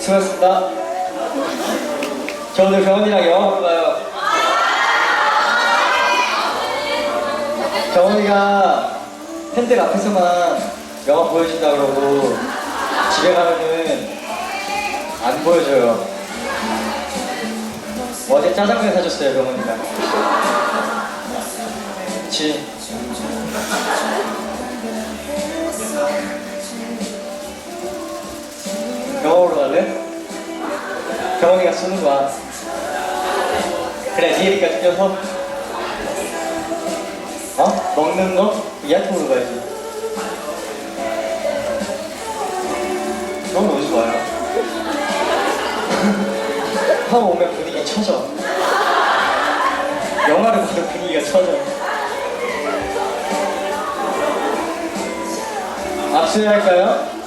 수고하셨습니다. 저 오늘 병원이랑 영화 가요. 정원이가 팬들 앞에서만 영화 보여준다 그러고 집에 가면은 안 보여줘요. 어제 짜장면 사줬어요, 병원이가. 그치. 병원이가 쏘는 거야. 그래, 니에리가 뛰어서 어? 먹는 거? 가야지. 그런 거 오지 마요. 형 오면 분위기 쳐져. 영화를 봐도 분위기가 쳐져. 압수해야 할까요?